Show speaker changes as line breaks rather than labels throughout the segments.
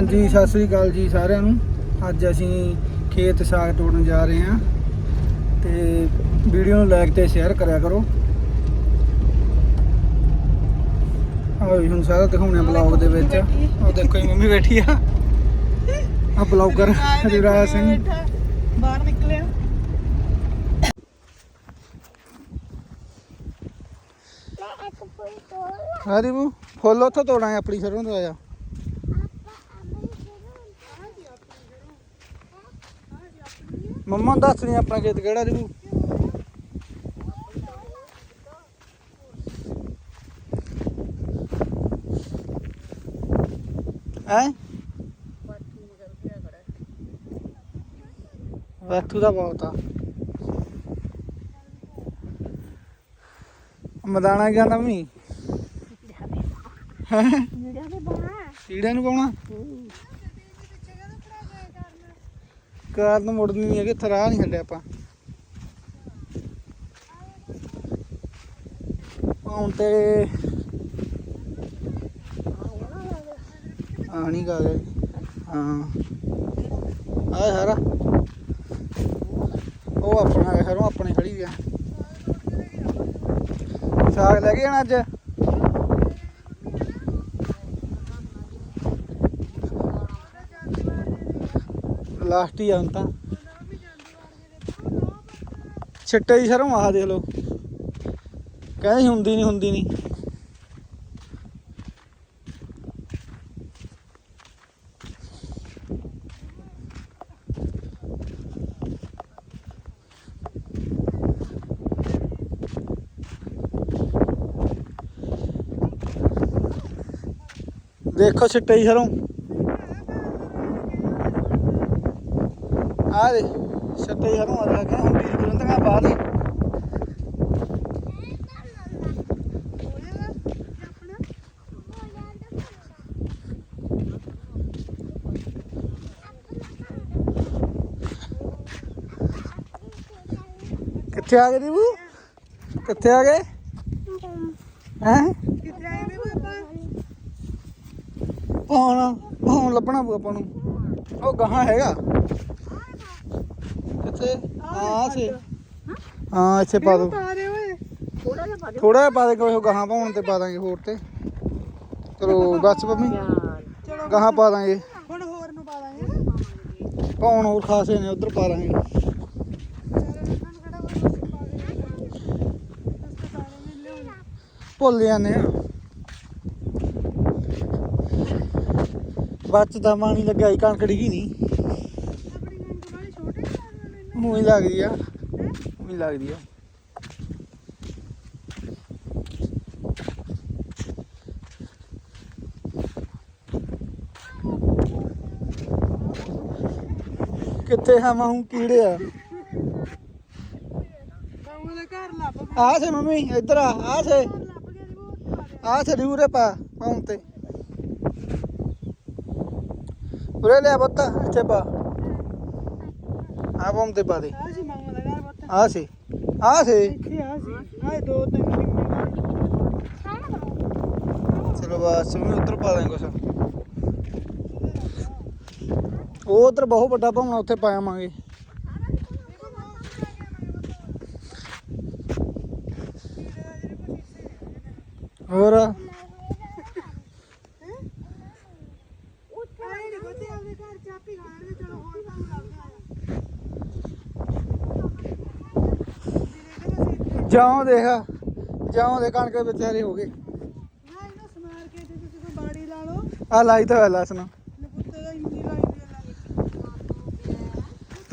ਹਾਂਜੀ ਸਤਿ ਸ੍ਰੀ ਅਕਾਲ ਜੀ ਸਾਰਿਆਂ ਨੂੰ। ਅੱਜ ਅਸੀਂ ਖੇਤ ਸਾਗ ਤੋੜਨ ਜਾ ਰਹੇ ਹਾਂ ਤੇ ਵੀਡੀਓ ਨੂੰ ਲਾਈਕ ਤੇ ਸ਼ੇਅਰ ਕਰਿਆ ਕਰੋ। ਆਹ ਹੁਣ ਸਾਰਾ ਦਿਖਾਉਣੇ ਬਲੌਗ ਦੇ ਵਿੱਚ। ਉਹ ਦੇਖੋ ਮੰਮੀ ਬੈਠੀ ਆ। ਆ ਬਲੌਗਰ ਹਰਿਰਾਜ ਸਿੰਘ।
ਬਾਹਰ ਨਿਕਲਿਆ।
ਹਾਂ ਦੀਪੂ ਫੁੱਲ ਉੱਥੋਂ ਤੋੜਾਂਗੇ ਆਪਣੀ ਸਰੋਂ ਤੋਂ ਆਇਆ ਮੰਮਾ ਨੂੰ ਦੱਸ ਨਹੀਂ ਆਪਣਾ ਖੇਤ ਕਿਹੜਾ ਦੀਪੂ ਹੈ? ਵਾਥੂ ਦਾ ਬਹੁਤ ਆ। ਮਦਾਨਾ ਗਿਆ ਨਵੀਂ ਹੈ? ਕੀੜਿਆਂ ਨੂੰ ਪਾਉਣਾ? ਕਾਰ ਨੂੰ ਮੁੜਨੀ ਨਹੀਂ ਹੈਗੀ ਥਰਾ ਨਹੀਂ ਛੱਡਿਆ ਆਪਾਂ। ਹੁਣ ਤੇ ਆ ਨਹੀਂ ਗਾ ਗਏ। ਹਾਂ। ਆ ਸਾਰਾ। ਉਹ ਆਪਣਾ ਹੈ ਆਪਣੇ ਖੜੀ ਗਿਆ ਸਾਗ ਲੈ ਕੇ ਜਾਣਾ ਅੱਜ? ਲਾਸਟ ਹੀ ਆ ਹੁਣ ਤਾਂ। ਛਿੱਟੇ ਦੀ ਸਰੋਂ ਆਹ ਦੇਖ ਲਓ। ਕਹਿੰਦੇ ਹੁੰਦੀ ਨਹੀਂ ਹੁੰਦੀ ਨਹੀਂ ਦੇਖੋ ਛਿੱਟੇ ਦੀ ਸਰੋਂ ਆ ਦੇ ਛਿੱਟੇ ਦੀ ਆ ਰਿਹਾ ਕਿ ਹੁੰਦੀ ਨਹੀਂ ਬਾਅਦ ਕਿੱਥੇ ਆ ਗਏ ਦੀਬੂ ਕਿੱਥੇ ਆ ਗਏ? ਹੈ?
ਕਿੱਥੇ ਆਏ ਨੇ ਬਾਬਾ
ਪਾਉਣ ਪਾਉਣ ਲੱਭਣਾ ਪਊ ਆਪਾਂ ਨੂੰ। ਉਹ ਗਾਹਾਂ ਹੈਗਾ। ਕਿੱਥੇ ਹਾਂ ਸੇ। ਹਾਂ ਇੱਥੇ ਪਾ ਦੋ।
ਪਾ ਦੇ ਓਏ
ਥੋੜਾ ਜਿਹਾ ਪਾ ਦੇ ਕੋਈ ਗਾਹਾਂ ਪਾਉਣ ਤੇ ਪਾ ਦਾਂਗੇ ਹੋਰ ਤੇ। ਚਲੋ ਬਸ ਮੰਮੀ
ਚਲੋ
ਗਾਹਾਂ ਪਾ ਦਾਂਗੇ।
ਹੁਣ ਹੋਰ ਨੂੰ ਪਾ ਦਾਂਗੇ
ਪਾਉਣ ਹੋਰ ਖਾਸੇ ਨੇ ਉਧਰ ਪਾ ਦਾਂਗੇ। ਭੁੱਲ ਜਾਂਦੇ ਆ। ਬੱਚ ਦਾ ਮਾਣੀ ਲੱਗਾ ਹੀ ਕਣਕ ਡਿੱਗੀ ਨਹੀਂ
ਆਪਣੀ ਗੰਗ ਵਾਲੀ ਛੋਟੇ ਨੇ
ਮੂੰਹ ਹੀ ਲੱਗਦੀ ਆ। ਮੂੰਹ ਹੀ ਲੱਗਦੀ ਆ। ਕਿੱਥੇ ਹੂੰ ਕੀੜੇ ਆ।
ਬਾਬੂ ਦਾ ਘਰ ਲੱਭ
ਆ ਸੇ ਮੰਮੀ ਇੱਧਰ ਆ ਆ ਸੇ ਆ ਸੇ ਉਰੇ ਪਾ ਪਾਉਂ ਤੇ। ਉਰੇ ਲੈ ਬੱਤਾ ਇੱਥੇ ਪਾ। ਆ ਪਾਉਂ ਤੇ ਪਾ ਦੇ।
ਆ ਸੀ ਦਾ ਬੱਤ
ਆ ਸੇ। ਆ ਸੇ।
ਇੱਥੇ ਆ ਸੀ ਆਏ ਦੋ ਤਿੰਨ ਕਿੰਨੇ
ਚਲੋ ਬਸ ਮੈਂ ਉੱਧਰ ਪਾ ਦਾਂਗੇ ਕੁਛ। ਉਹ ਉਧਰ ਬਹੁਤ ਵੱਡਾ ਭਾਉਣਾ ਉੱਥੇ ਪਾਵਾਂਗੇ ਹੋਰ
ਆਏ ਨਹੀਂ ਬੱਤੇ ਆਪਦੇ ਘਰ ਚਾਪੀ ਖਾਣਗੇ ਚਲੋ ਹੋਰ ਕੰਮ ਲੱਭਦੇ ਆ
ਜਾਉਂ ਦੇਖ ਜਾਉਂ ਦੇ ਕਣਕ ਵਿੱਚ ਹਰੇ ਹੋ ਗਏ
ਨਾ ਇਹਨੂੰ ਸਮਾਰ ਕੇ ਤੇ ਤੁਸੀਂ ਕੋਈ ਬਾੜੀ ਲਾ ਲਓ
ਆ ਲਾਈ ਤਾਂ ਹੋਇਆ ਲਸਣ
ਨਪੁੱਤੇ ਦਾ ਇੰਨੀ ਲਾਈ ਦੇ ਲਾਗੇ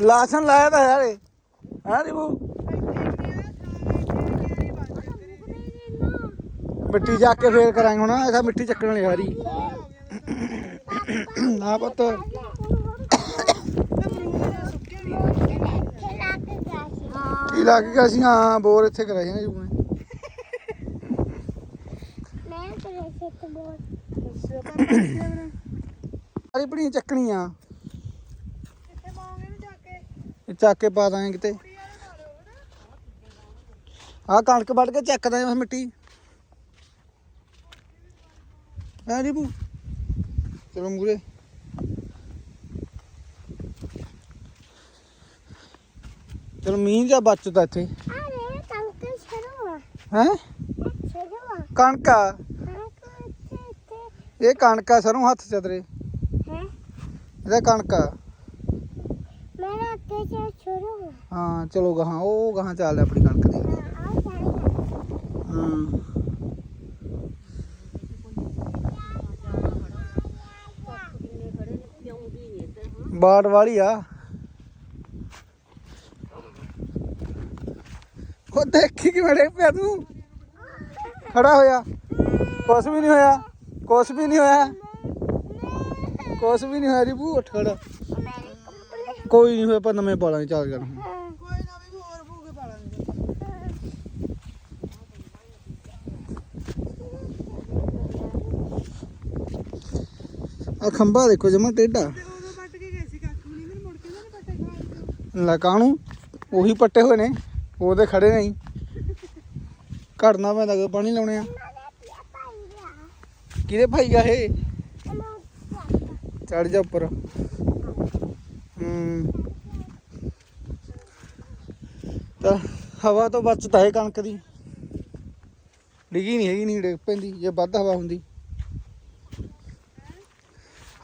ਲਸਣ ਲਾਇਆ ਤਾਂ ਯਾਰੇ ਹਾਂ ਦੀਬੂ ਮਿੱਟੀ ਜਾ ਕੇ ਫੇਰ ਕਰਾਂਗੇ ਹੁਣ ਇਹਦਾ ਮਿੱਟੀ ਚੱਕਣ ਵਾਲੀ ਹਾਰੀ ਨਾ ਪੁੱਤ ਕੀ ਲੱਗ ਗਿਆ ਸੀ ਹਾਂ ਬੋਰ ਇੱਥੇ ਕਰਾਈ ਨਾ ਜੂਨੇ ਸਾਰੀ ਪੜੀਆਂ ਚੱਕਣੀਆਂ। ਇਹ ਚੱਕ ਕੇ। ਪਾ ਦਾਂਗੇ ਕਿਤੇ। ਆ ਕਣਕ ਵੱਢ ਕੇ ਚੱਕ ਦਾਂਗੇ ਉਸ ਮਿੱਟੀ। ਐ ਜੀ ਬੂ ਚਲੋ ਮੂਰੇ। ਚਲ ਮੀਂਹ ਜਾਂ ਬਚਦਾ ਇੱਥੇ।
ਅਰੇ
ਹੈ? ਕਣਕ? ਇਹ ਕਣਕ ਆ ਸਰੋਂ ਹੱਥ ਚ ਤੇਰੇ।
ਹੈ?
ਇਹਦਾ ਕਣਕ ਆ।
ਮੇਰਾ ਅੱਗੇ ਚ ਛੜਵਾ
ਹਾਂ ਚਲੋ ਗਾਹਾਂ ਉਹ ਗਾਹਾਂ ਚੱਲਦੇ ਆਪਣੀ ਕਣਕ ਦੀ। ਹਾਂ। ਬਾੜ ਵਾਲੀ ਆ। ਉਹ ਦੇਖੀ ਕਿਵੇਂ ਡੇ ਪਿਆ ਤੂੰ। ਖੜਾ ਹੋਇਆ। ਕੁਛ ਵੀ ਨਹੀਂ ਹੋਇਆ। ਕੁਛ ਵੀ ਨਹੀਂ ਹੋਇਆ। ਕੁਛ ਵੀ ਨਹੀਂ ਹੋਇਆ ਰਿਬੂ ਉੱਠ ਖੜਾ। ਕੋਈ ਨਹੀਂ ਹੋਇਆ ਪਰ ਨਵੇਂ ਪਾਲਾਂਗੇ ਚੱਲ ਜਾਣਾ
ਕੋਈ ਨਾ ਵੀ ਹੋਰ ਭੂਗੇ ਪਾਲਾਂਗੇ
ਆ ਖੰਭਾ ਦੇਖੋ ਜਮਾ
ਕੇ ਕੇ ਖਾਣ
ਲੈ ਉਹੀ ਪੱਟੇ ਹੋਏ ਨੇ। ਉਹਦੇ ਖੜੇ ਨਹੀਂ। ਘੜਨਾ ਪੈਂਦਾ ਕਿ ਪਾਣੀ ਲਾਉਣੇ ਆ। ਕਿਹਦੇ ਭਾਈ ਗਾ ਇਹ? ਚੜ ਜਾ ਉੱਪਰ। ਹੂੰ। ਤਾਂ ਹਵਾ ਤੋਂ ਬਚਦਾ ਹੈ ਕਣਕ ਦੀ। ਡਿੱਗੀ ਨਹੀਂ ਹੈਗੀ ਨਹੀਂ ਡਿੱਗ ਪੈਂਦੀ, ਜੇ ਵੱਧ ਹਵਾ ਹੁੰਦੀ।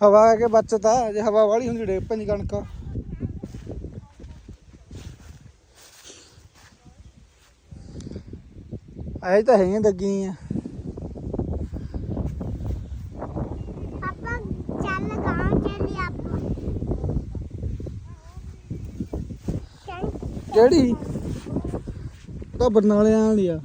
ਹਵਾ ਆ ਕੇ ਬਚਦਾ ਜੇ ਹਵਾ ਵਾਲੀ ਹੁੰਦੀ, ਡਿੱਗ ਪੈਂਦੀ ਕਣਕ। ਐ ਤਾਂ ਹੈਗੀਆਂ ਦੱਗੀਆਂ
ਆਪਾਂ ਚੱਲ ਗਾਂ ਚੱਲੀ ਆਪਾਂ।
ਕਿਹੜੀ? ਤਾਂ ਬਰਨਾਲਿਆਂ ਵਾਲੀ ਆ।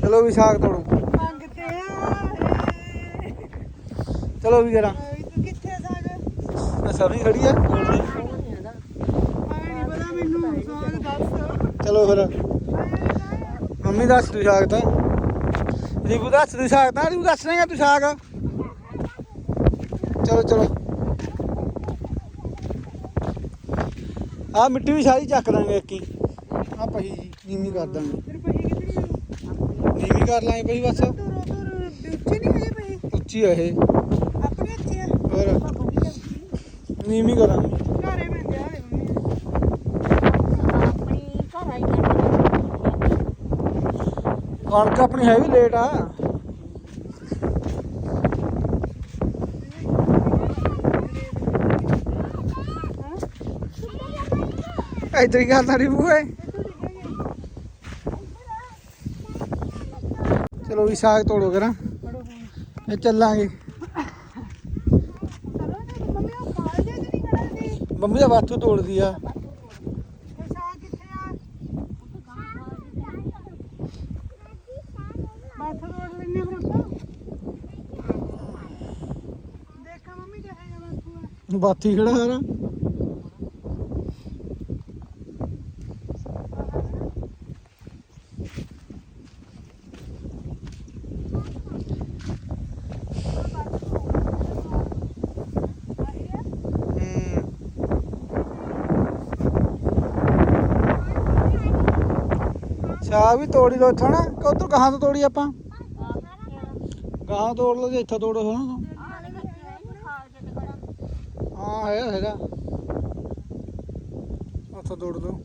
ਚਲੋ ਵੀ ਸਾਗ ਤੋੜੋ
ਮੰਗਤੇ ਆ
ਚਲੋ ਵੀ
ਤੂੰ ਕਿੱਥੇ ਸਾਗ?
ਮੈਂ ਸਭੀ ਖੜੀ ਆ।
ਆਏ ਨਹੀਂ ਪਤਾ ਮੈਨੂੰ ਸਾਗ ਦੱਸ।
ਚਲੋ ਫਿਰ। ਮੰਮੀ ਦੱਸ ਤੂੰ ਸਾਗ ਤਾਂ। ਰੀਬੂ ਦੱਸ ਤੂੰ ਸਾਗ ਤਾਂ ਰੀਬੂ ਦੱਸ ਨੇਗਾ ਤੂੰ ਸਾਗ। ਚਲੋ ਚਲੋ। ਆ ਮਿੱਟੀ ਵੀ ਸਾਰੀ ਚੱਕ ਦਾਂਗੇ ਇੱਕ ਹੀ। ਆ ਪਹੀ ਜੀ ਨੀਵੀਂ ਕਰ ਦਾਂਗੇ।
ਤੇਰੇ ਪਹੀ ਕਿੱਥੇ
ਨੀਵੀਂ ਕਰ ਲਾਂਗੇ ਪਹੀ ਬਸ।
ਉੱਚੇ ਨਹੀਂ ਹੈਗੇ ਪਹੀ?
ਉੱਚੀ ਆ ਇਹ। ਹੋਰ ਨੀਵੀਂ ਕਰਾਂਗੇ।
ਘਰੇ ਪੈਂਦੇ ਆ ਮੰਮੀ
ਕਣਕ ਆਪਣੀ ਹੈ ਵੀ ਲੇਟ ਆ। ਇੱਧਰ ਹੀ ਕਰਦਾ ਰੀਬੂ ਏ ਚਲੋ ਵੀ ਸਾਗ ਤੋੜੋ ਕਰਾਂ ਇਹ ਚੱਲਾਂਗੇ
ਚਲੋ ਤੇ ਮੰਮੀ ਉਹ ਕਾਲ ਜੇ ਨਹੀਂ ਖੜਾ ਸੀ
ਮੰਮੀ ਦਾ ਬਾਥੂ ਤੋੜਦੀ ਆ
ਇਹ ਸਾਗ ਕਿੱਥੇ ਆ ਬਾਥ ਰੋੜ ਲੈਣੇ ਫਿਰ ਆਪਾਂ ਦੇਖਾ ਮੰਮੀ ਕਿਹੇ ਜਾ ਬਾਥੂ ਆ।
ਬਾਥੀ ਖੜਾ ਸਾਰਾ ਹੂੰ ਸਾਗ ਵੀ ਤੋੜੀ ਲੋ ਇੱਥੋਂ ਨਾ, ਕਿ ਉਧਰ ਗਾਹਾਂ ਤੋਂ ਤੋੜੀ ਆਪਾਂ? ਗਾਹਾਂ ਤੋੜ ਲੋ ਜੇ ਇੱਥੋਂ ਤੋੜੋ ਸੋਣਾ ਹਾਂ ਹੈ, ਹੈਗਾ ਉੱਥੋਂ ਤੋੜ ਦੋ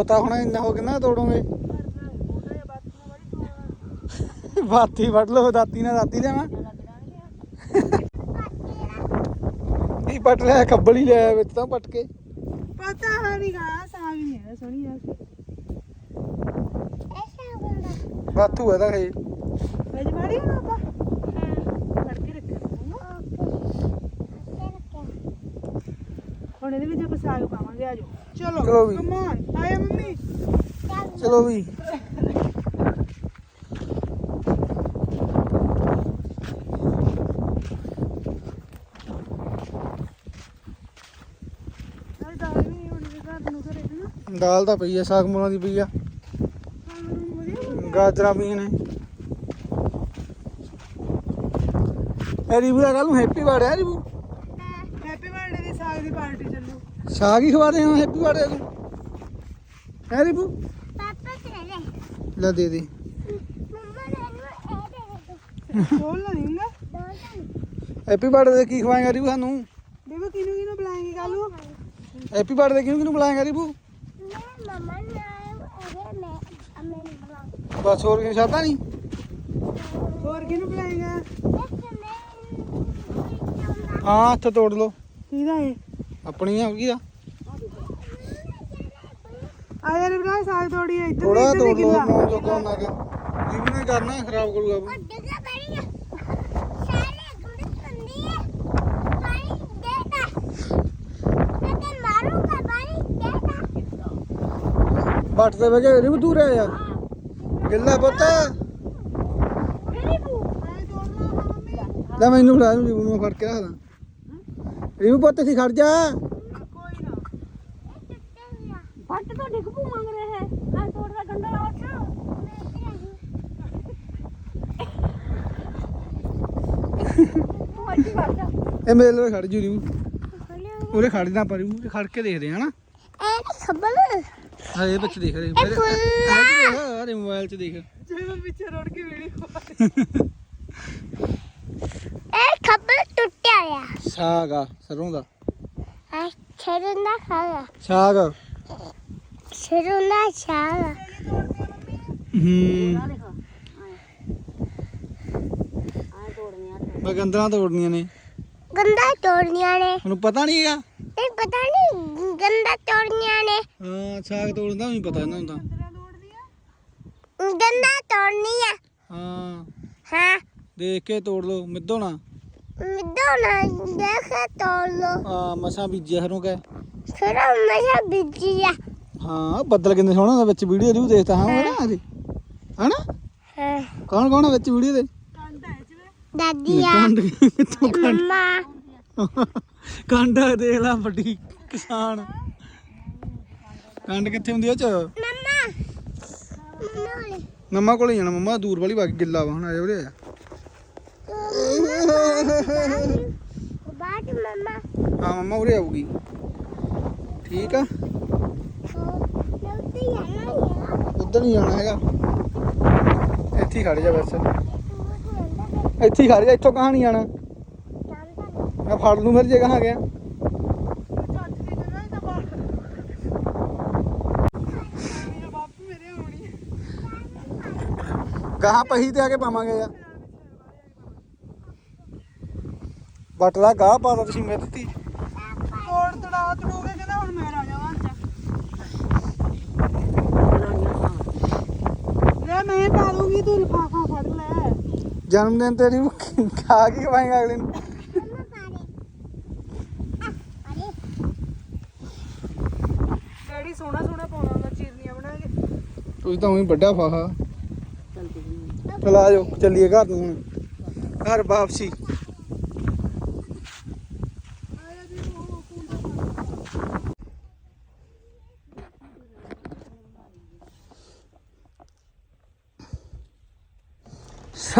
ਬਹੁਤ ਆ ਹੁਣ ਇੰਨਾ ਹੋ ਕਿੰਨਾ ਤੋੜੋਗੇ। ਬਾਤੀ ਵੱਢ ਲਓ ਦਾਤੀ ਨਾਲ ਦਾਤੀ ਲਿਆਵਾਂ। ਇਹ ਪੱਟ ਲਿਆ ਕੱਬਲ ਹੀ ਲਿਆ ਵਿੱਚ ਤਾਂ ਪੱਟ ਕੇ।
ਪਤਾ ਹੈ ਨਹੀਂ ਗਾ ਸਾਗ ਨਹੀਂ ਹੈ ਸੋਹਣੀ ਆ।
ਬਾਥੂ ਹੈ ਤਾਂ ਇਹ।
ਹੁਣ ਆਪਾਂ? ਹੁਣ ਇਹਦੇ ਵਿੱਚ ਆਪਾਂ ਸਾਗ ਪਾਵਾਂਗੇ ਆਜੋ ਚਲੋ
ਚਲੋ ਵੀ।
ਕਮ ਔਨ ਆਇਆ ਮੰਮੀ।
ਚਲੋ ਵੀ।
ਦਾਲ
ਤਾਂ ਪਈ ਆ ਸਾਗ ਮੂਲਾਂ ਦੀ ਪਈ ਆ। ਗਾਜਰਾਂ ਵੀ ਨੇ। ਇਹ ਰਿਬੂ ਦਾ ਕੱਲ ਨੂੰ ਹੈਪੀ ਬਰਥਡੇ ਆ ਰਿਬੂ
ਹੈਪੀ ਬਰਥਡੇ ਦੀ ਸਾਗ ਦੀ ਪਾਰਟੀ ਚੱਲੂ
ਸਾਗ ਹੀ ਖਵਾ ਦੇ ਹਾਂ ਹੈਪੀ ਬਰਥਡੇ ਨੂੰ ਹੈ ਰਿਬੂ
ਪਾਪਾ ਚਲੇ
ਲੈ ਦੇ ਦੇ।
ਮੰਮਾ ਮੈਨੂੰ ਇਹ ਦੇ
ਬੋਲ ਨਾ
ਦੋ ਤਾਂ
ਹੈਪੀ ਬਰਥਡੇ ਦੇ ਕੀ ਖਵਾਏਗਾ ਰਿਬੂ ਸਾਨੂੰ?
ਬੇਬੇ ਕਿਨੂੰ ਕਿਨੂੰ ਬੁਲਾਏਂਗੇ ਕੱਲ ਨੂੰ।
ਹੈਪੀ ਬਰਥਡੇ ਕਿਹਨੂੰ ਕਿਹਨੂੰ ਬੁਲਾਏਗਾ ਰਿਬੂ
ਮੈਂ ਮਮਾ ਨਾਲ ਇਹ ਮੈਂ ਅਮਨ ਬਲੌਗ
ਬਸ ਹੋਰ ਕਿਸੇ ਸਾਦਾ ਨਹੀਂ?
ਹੋਰ ਕਿਨੂੰ ਬੁਲਾਏਂਗਾ?
ਹਾਂ ਹੱਥ ਤੋੜ ਲੋ
ਕਿਹਦਾ ਏ
ਆਪਣੀ ਆ ਕੀ ਦਾ।
ਆ ਯਾਰ ਬਰਾ ਸਾਗ ਤੋੜੀ ਇੱਧਰ
ਥੋੜਾ
ਇੱਧਰ
ਤੋੜ ਲੋ। ਆਪਣਾ ਜੋ ਕੰਮ ਨਾ ਕਰ ਰਿਬੂ ਨੇ ਕਰਨਾ ਖਰਾਬ ਕਰੂਗਾ ਬੱਟ ਤੇ। ਬਹਿ ਕੇ ਰਿਬੂ ਦੂਰ ਆ ਯਾਰ ਗਿੱਲਾ ਪੁੱਤ। ਲੈ ਮੈਨੂੰ ਫੜਾ ਨੂੰ ਰਿਬੂ ਨੂੰ ਫੜ ਕੇ ਰੱਖਦਾ ਰਿਬੂ ਪੁੱਤ ਸੀ ਖੜ ਜਾ
ਕੋਈ ਨਾ
ਫੱਟ ਤੋਂ ਡਿੱਗ ਪੂ ਮੰਗ ਰਿਹਾ ਹੈ ਆ ਤੋੜ ਦਾ ਗੰਡਾ ਉੱਠ
ਇਹ ਮੇਰੇ ਲਈ ਖੜ ਜੂ ਰਿਬੂ ਉਰੇ ਖੜ ਜਾ ਪਰ ਰਿਬੂ ਖੜ ਕੇ ਦੇਖਦੇ ਆ ਹਨਾ
ਐ ਖਬਲ
ਹਾਂ ਇਹ ਬੱਚੇ ਦੇਖ ਰਹੇ ਮੇਰੇ ਮੋਬਾਈਲ 'ਚ ਦੇਖ
ਜੇ ਪਿੱਛੇ ਰੋੜ ਕੇ ਵੀਡੀਓ
ਐ ਖਬਲ ਟੁੱਟਿਆ ਆ
ਸਾਗ ਆ ਸਰੋਂ ਦਾ।
ਐ ਛੇਰੁੰਦਾ ਖਾਗਾ
ਸਾਗ ਹੂੰ। ਬਗੰਦਰਾਂ ਤੋੜਨੀਆਂ ਨੇ।
ਗੰਦਾ ਤੋੜਨੀਆਂ ਨੇ।
ਉਹਨੂੰ ਪਤਾ ਨਹੀਂ ਹੈਗਾ।
ਇਹ ਪਤਾ ਨਹੀਂ ਗੰਦਾ ਤੋੜਨੀਆਂ ਨੇ।
ਹਾਂ ਸਾਗ ਤੋੜਦਾ ਵੀ ਪਤਾ ਇਹਨਾਂ ਨੂੰ ਤਾਂ।
ਗੰਦਾ ਤੋੜਨੀਆਂ
ਹਾਂ।
ਹਾਂ।
ਦੇਖ ਕੇ ਤੋੜ ਲਓ ਮਿੱਧੋ ਨਾ।
ਮਿੱਦੋ ਨਾ ਦੇਖ ਤੋੜ ਲੋ
ਆ ਮਸਾਂ ਬੀਜਿਆ ਸਰੋਂ ਕਾ
ਫਿਰ ਮਜ਼ਾ ਬਿੱਜੀ ਆ
ਹਾਂ ਬੱਦਲ ਕਿੰਨੇ ਸੋਹਣੇ ਹੁੰਦੇ ਵਿੱਚ ਵੀਡੀਓ ਰਿਵਿਊ ਦੇਖਦਾ ਹਾਂ ਉਹ ਨਾ ਅਸੀਂ ਹਨਾ?
ਹਾਂ।
ਕੌਣ ਕੌਣ ਆ ਵਿੱਚ ਵੀਡੀਓ ਦੇ?
ਦਾਦੀ ਆ
ਕੰਡ ਕਿੱਥੋਂ ਕੰਡ
ਮੰਮਾ।
ਕੰਡ ਦੇਖ ਲਾ ਵੱਡੀ ਕਿਸਾਨ। ਕੰਡ ਕਿੱਥੇ ਹੁੰਦੀ ਆ ਚ?
ਮੰਮਾ। ਮੰਮਾ
ਮੰਮਾ ਕੋਲ ਹੀ ਜਾਣਾ ਮੰਮਾ ਦੂਰ ਵਾਲੀ ਬਾਕੀ ਗਿੱਲਾ ਵਾ ਹੁਣ ਆ ਜਾ ਆ।
ਮੰਮਾ
ਹਾਂ ਮੰਮਾ ਉਰੇ ਆਊਗੀ ਠੀਕ ਆ ਉੱਧਰ ਨਹੀਂ ਜਾਣਾ ਹੈਗਾ ਇੱਥੇ ਹੀ ਖੜ ਜਾ ਬਸ ਇੱਥੇ ਹੀ ਖੜ ਜਾ ਇੱਥੋਂ ਕਹਾਂ ਨਹੀਂ ਜਾਣਾ ਮੈਂ ਫੜ ਲੂ ਫਿਰ ਜੇ ਕਹਾਂ ਗਿਆ
ਮੇਰੇ ਮੇਰੇ
ਗਾਹਾਂ ਪਹੀ ਤੇ ਆ ਕੇ ਪਾਵਾਂਗੇ ਯਾਰ ਬੱਟ ਦਾ ਗਾਹ ਪਾਦਾ ਤੁਸੀਂ ਮੇਰੇ ਤੇ
ਤੋੜ ਤੜਾ ਤੜੋਗੇ ਕਹਿੰਦਾ ਹੁਣ ਮੈਂ ਆ ਜਾਵਾਂ ਲੈ ਮੈਂ ਪਾ ਤੂੰ ਲਿਫਾਫਾ ਫੜ ਲੈ।
ਜਨਮ ਦਿਨ ਤੇ ਨਹੀਂ ਖਾ ਕੇ ਖਵਾਏਗਾ ਅਗਲੇ ਨੂੰ।
ਡੈਡੀ ਸੋਹਣਾ ਸੋਹਣਾ ਪਾਉਣਾ ਹੁੰਦਾ ਚੀਰਨੀਆਂ ਬਣਾ ਕੇ।
ਤੁਸੀਂ ਤਾਂ ਉਹੀ ਵੱਡਾ ਫਾਹਾ। ਚਲ ਆ ਜਾਓ ਚੱਲੀਏ ਘਰ ਨੂੰ ਹੁਣ। ਘਰ ਵਾਪਸੀ।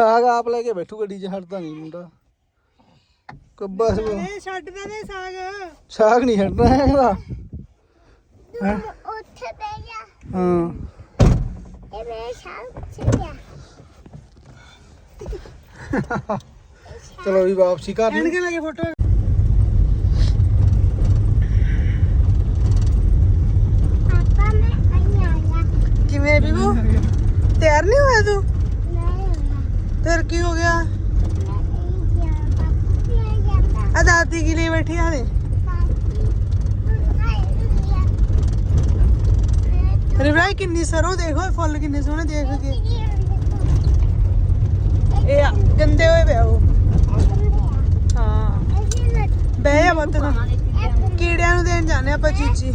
ਸਾਗ ਆਪ ਲੈ ਕੇ ਬੈਠੂ ਗੱਡੀ 'ਚ ਹਟਦਾ ਨਹੀਂ ਮੁੰਡਾ। ਕੱਬਾ
ਇਹ ਛੱਡ ਦੇ ਦੇ ਸਾਗ।
ਸਾਗ ਨਹੀਂ ਛੱਡਣਾ ਹੈਗਾ।
ਉੱਥੇ ਬਹਿ ਜਾ।
ਹਾਂ।
ਇਹ ਮੇਰੇ ਸਾਹ ਚੱਲਿਆ
ਚਲੋ ਵੀ ਵਾਪਸੀ ਘਰ
ਐਨ
ਨੂੰ
ਕੇ ਲੱਗੇ ਫੋਟੋ
ਪਾਪਾ ਮੈਂ ਆਈ ਆਇਆ
ਕਿਵੇਂ ਬੀਬੂ? ਤਿਆਰ ਨਹੀਂ ਹੋਇਆ ਤੂੰ?
ਮੈਂ
ਫਿਰ ਕੀ ਹੋ ਗਿਆ?
ਆ
ਦਾਦੀ ਕੀ ਲਈ ਬੈਠੀ ਆ ਦੇ ਰਿਵਰਾਈ ਕਿੰਨੀ ਸਰੋਂ ਦੇਖੋ ਫੁੱਲ ਕਿੰਨੇ ਸੋਹਣੇ ਦੇਖ ਕੇ। ਇਹ ਗੰਦੇ ਹੋਏ ਪਿਆ ਉਹ। ਹਾਂ। ਬਹਿ ਜਾ ਬੱਤ ਨਾ ਕੀੜਿਆਂ ਨੂੰ ਦੇਣ ਜਾਣੇ ਆਪਾਂ, ਚੀਚੀ।